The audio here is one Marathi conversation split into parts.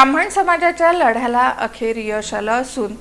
ब्राह्मण समाजाच्या लढ्याला अखेर यश आलं असून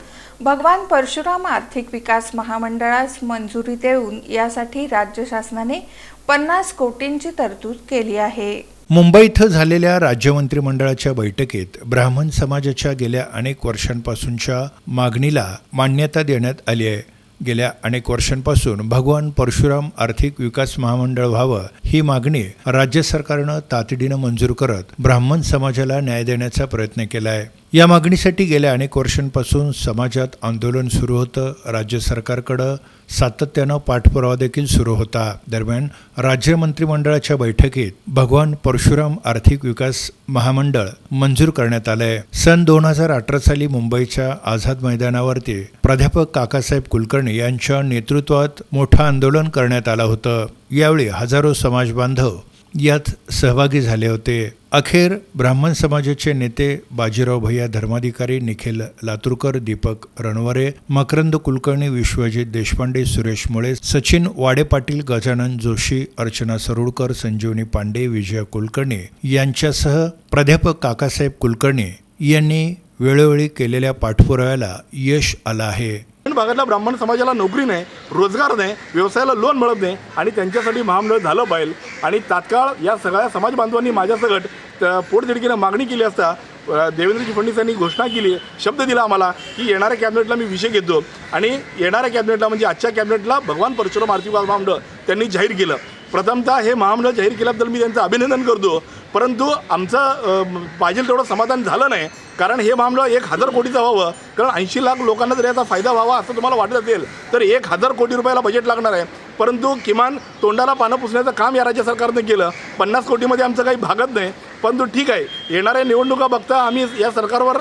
भगवान परशुराम आर्थिक विकास महामंडळास मंजुरी देऊन यासाठी राज्य शासनाने पन्नास कोटींची तरतूद केली आहे. मुंबई इथं झालेल्या राज्य मंत्रिमंडळाच्या बैठकीत ब्राह्मण समाजाच्या गेल्या अनेक वर्षांपासूनच्या मागणीला मान्यता देण्यात आली आहे. गेल्या अनेक वर्षांपासून भगवान परशुराम आर्थिक विकास महामंडळ व्हावं ही मागणी राज्य सरकारनं तातडीनं मंजूर करत ब्राह्मण समाजाला न्याय देण्याचा प्रयत्न केला आहे या मागणीसाठी गेल्या अनेक वर्षांपासून समाजात आंदोलन सुरू होतं. राज्य सरकारकडं सातत्यानं पाठपुरावा देखील सुरू होता. दरम्यान राज्य मंत्रिमंडळाच्या बैठकीत भगवान परशुराम आर्थिक विकास महामंडळ मंजूर करण्यात आलंय. सन दोन हजार अठरा साली मुंबईच्या आझाद मैदानावरती प्राध्यापक काकासाहेब कुलकर्णी यांच्या नेतृत्वात मोठं आंदोलन करण्यात आलं होतं. यावेळी हजारो समाज बांधव यात सहभागी झाले होते. अखेर ब्राह्मण समाजाचे नेते बाजीराव भैया धर्माधिकारी निखिल लातूरकर दीपक रणवरे मकरंद कुलकर्णी विश्वजित देशपांडे सुरेश मुळे सचिन वाडे पाटील गजानन जोशी अर्चना सरुडकर संजीवनी पांडे विजय कुलकर्णी यांच्यासह प्राध्यापक काकासाहेब कुलकर्णी यांनी वेळोवेळी केलेल्या पाठपुराव्याला यश आलं आहे. भागातल्या ब्राह्मण समाजाला नोकरी नाही रोजगार नाही व्यवसायाला लोन मिळत नाही आणि त्यांच्यासाठी महामंडळ झालं पाहिजे आणि तात्काळ या सगळ्या समाज बांधवांनी माझ्यासकट त- पोटतिडकीनं मागणी केली असता देवेंद्रजी फडणवीस यांनी घोषणा केली शब्द दिला आम्हाला की येणाऱ्या कॅबिनेटला मी विषय घेतो. आणि येणाऱ्या कॅबिनेटला म्हणजे आजच्या कॅबिनेटला भगवान परशुराम आर्थिक महामंडळ त्यांनी जाहीर केलं. प्रथमतः हे महामंडळ जाहीर केल्याबद्दल मी त्यांचं अभिनंदन करतो. परंतु आमचं पाहिजे तेवढं समाधान झालं नाही. कारण हे मामलं एक हजार कोटीचं व्हावं. कारण ऐंशी लाख लोकांना जर याचा फायदा व्हावा असं तुम्हाला वाटत असेल तर एक हजार कोटी रुपयाला बजेट लागणार आहे. परंतु किमान तोंडाला पानं पुसण्याचं काम या राज्य सरकारनं केलं. पन्नास कोटीमध्ये आमचं काही भागत नाही. परंतु ठीक आहे. येणाऱ्या निवडणुका बघता आम्ही या सरकारवर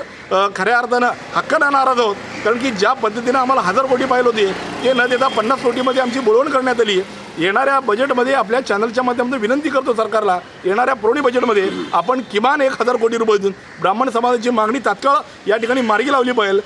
खऱ्या अर्थानं हक्कानं नाराज आहोत. कारण की ज्या पद्धतीनं आम्हाला हजार कोटी पाहिलं होती ते न देता पन्नास कोटीमध्ये आमची बोलवण करण्यात आली. येणाऱ्या बजेटमध्ये आपल्या चॅनलच्या माध्यमातून विनंती करतो सरकारला येणाऱ्या पुरवणी बजेटमध्ये आपण किमान एक हजार कोटी रुपये देऊन ब्राह्मण समाजाची मागणी तात्काळ या ठिकाणी मार्गी लावली पाहिजे.